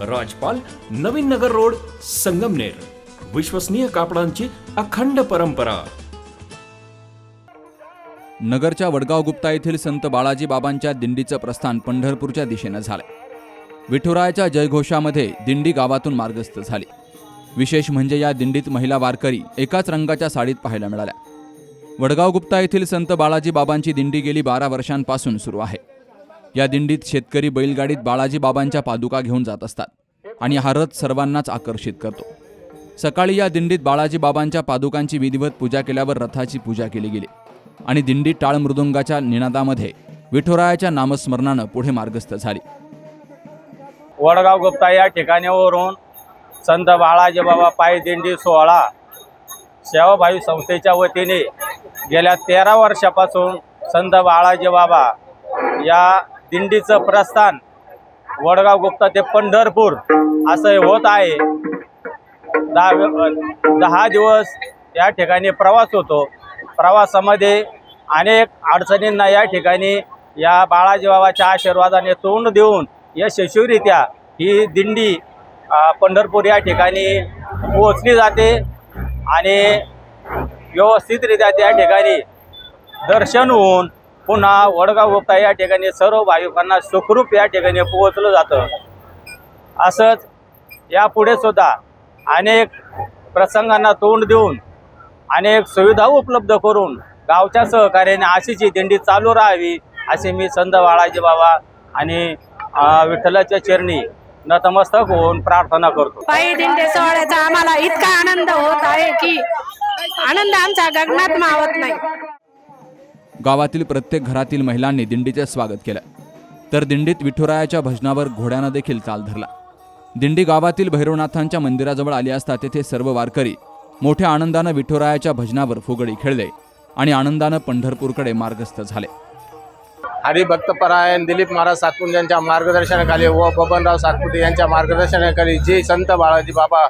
राजपाल Navin Nagar road Sangamner. विश्वसनीय कापडांची अखंड परंपरा. नगरच्या वडगाव गुप्ता येथील संत बाळाजी बाबांच्या दिंडीचं प्रस्थान पंढरपूरच्या दिशेनं झालंय. विठुरायाच्या जयघोषामध्ये दिंडी गावातून मार्गस्थ झाली. विशेष म्हणजे या दिंडीत महिला वारकरी एकाच रंगाच्या साडीत पाहायला मिळाल्या. वडगाव गुप्ता येथील संत बाळाजी बाबांची दिंडी गेली बारा वर्षांपासून सुरू आहे. या दिंडीत शेतकरी बैलगाडीत बाळाजी बाबांच्या पादुका घेऊन जात असतात आणि हा रथ सर्वांनाच आकर्षित करतो. सकाळी या दिंडीत बाळाजी बाबांच्या पादुकांची विधिवत पूजा केल्यावर रथाची पूजा केली गेली आणि दिंडी टाळ मृदुंगाच्या निनादामध्ये विठुरायाच्या नामस्मरणानं पुढे मार्गस्थ झाली. वडगाव गुप्ता या ठिकाणावरून संत बाळाजी बाबा पायी दिंडी सोहळा सेवाभावी संस्थेच्या वतीने गेल्या तेरा वर्षापासून संत बाळाजी बाबा या दिंडीचं प्रस्थान. वडगाव गुप्ता ते पंढरपूर. असं हे होत आहे. दहा दहा दिवस या ठिकाणी प्रवास होतो. प्रवासामध्ये अनेक अडचणींना या ठिकाणी या बाळाजी बाबाच्या आशीर्वादाने तोंड देऊन यशस्वीरित्या ही दिंडी पंढरपूर या ठिकाणी पोहोचली जाते आणि व्यवस्थितरित्या त्या ठिकाणी दर्शन होऊन पुन्हा वडगाव गुप्ता या ठिकाणी सर्व भाविकांना सुखरूप या ठिकाणी पोहोचलं जातं. असंच यापुढे सुद्धा अनेक प्रसंगांना तोंड देऊन अनेक सुविधा उपलब्ध करून गावच्या सहकार्याने अशीची दिंडी चालू राहावी असे मी संत बाळाजी बाबा आणि विठ्ठलाच्या चरणी नतमस्तक होऊन प्रार्थना करतो. पायी दिंडे सोहळ्याचा आम्हाला इतका आनंद होत आहे की आनंद आमचा गगनात मावत नाही. गावातील प्रत्येक घरातील महिलांनी दिंडीचे स्वागत केलं. तर दिंडीत विठुरायाच्या भजनावर घोड्यानं देखील चाल धरला. दिंडी गावातील भैरवनाथांच्या मंदिराजवळ आली असता तेथे सर्व वारकरी मोठ्या आनंदानं विठुरायाच्या भजनावर फुगडी खेळले आणि आनंदानं पंढरपूरकडे मार्गस्थ झाले. हरिभक्तपरायण दिलीप महाराज सातपुते यांच्या मार्गदर्शनाखाली व बबनराव सातपुते यांच्या मार्गदर्शनाखाली जे संत बाळाजी बाबा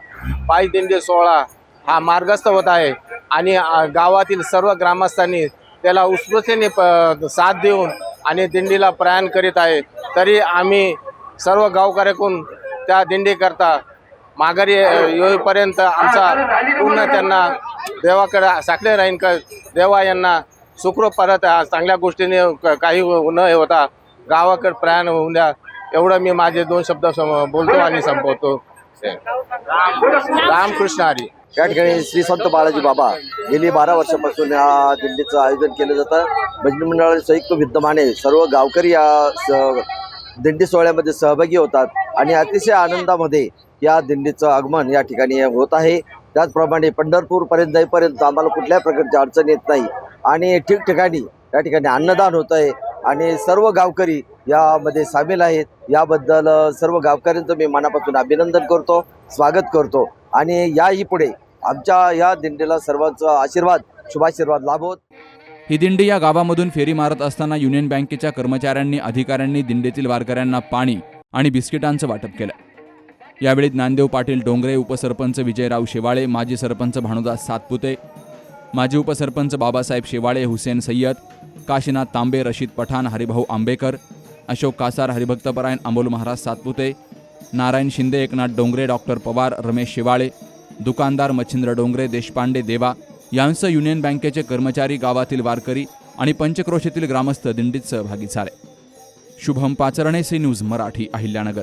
पायी दिंडी सोहळा हा मार्गस्थ होत आहे. आणि गावातील सर्व ग्रामस्थांनी त्याला उत्स्फूर्तीने प साथ देऊन आणि दिंडीला प्रयाण करीत आहे. तरी आम्ही सर्व गावकऱ्याकडून त्या दिंडीकरता माघारी येईपर्यंत आमचा पूर्ण त्यांना देवाकडे साकडे राहीन का देवा यांना सुखरूप परत चांगल्या गोष्टीने काही न होता गावाकडे प्रयाण होऊन द्या. एवढं मी माझे दोन शब्द सम- बोलतो आणि संपवतो. रामकृष्ण हरी. या ठिकाणी श्री संत बालाजी बाबा. गेली बारा वर्षापासून या दिंडीचं आयोजन केलं जातं. भजनी मंडळाचे संयुक्त विद्यमाने सर्व गावकरी या स दिंडी सोहळ्यामध्ये सहभागी होतात आणि अतिशय आनंदामध्ये या दिंडीचं आगमन या ठिकाणी होत आहे. त्याचप्रमाणे पंढरपूरपर्यंत जाईपर्यंत आम्हाला कुठल्याही प्रकारची अडचण येत नाही. आणि ठिकठिकाणी या ठिकाणी अन्नदान होत आहे. आणि सर्व गावकरी यामध्ये सामील आहेत. याबद्दल सर्व गावकऱ्यांचं मी मनापासून अभिनंदन करतो स्वागत करतो. आणि याही पुढे आमच्या या दिंडीला सर्वांचा आशीर्वाद शुभाशीर्वाद लाभोत. ही दिंडी या गावामधून फेरी मारत असताना युनियन बँकेच्या कर्मचाऱ्यांनी अधिकाऱ्यांनी दिंडीतील वारकऱ्यांना पाणी आणि बिस्किटांचं वाटप केलं. यावेळी ज्ञानदेव पाटील डोंगरे उपसरपंच विजयराव शेवाळे माजी सरपंच भानुदास सातपुते माजी उपसरपंच बाबासाहेब शेवाळे हुसेन सय्यद काशीनाथ तांबे रशीद पठाण हरिभाऊ आंबेकर अशोक कासार हरिभक्तपरायण अमोल महाराज सातपुते नारायण शिंदे एकनाथ डोंगरे डॉक्टर पवार रमेश शिवाळे दुकानदार मच्छिंद्र डोंगरे देशपांडे देवा यांसह युनियन बँकेचे कर्मचारी गावातील वारकरी आणि पंचक्रोशीतील ग्रामस्थ दिंडीत सहभागी झाले. Shubham Pacharne C news Marathi Ahilyanagar.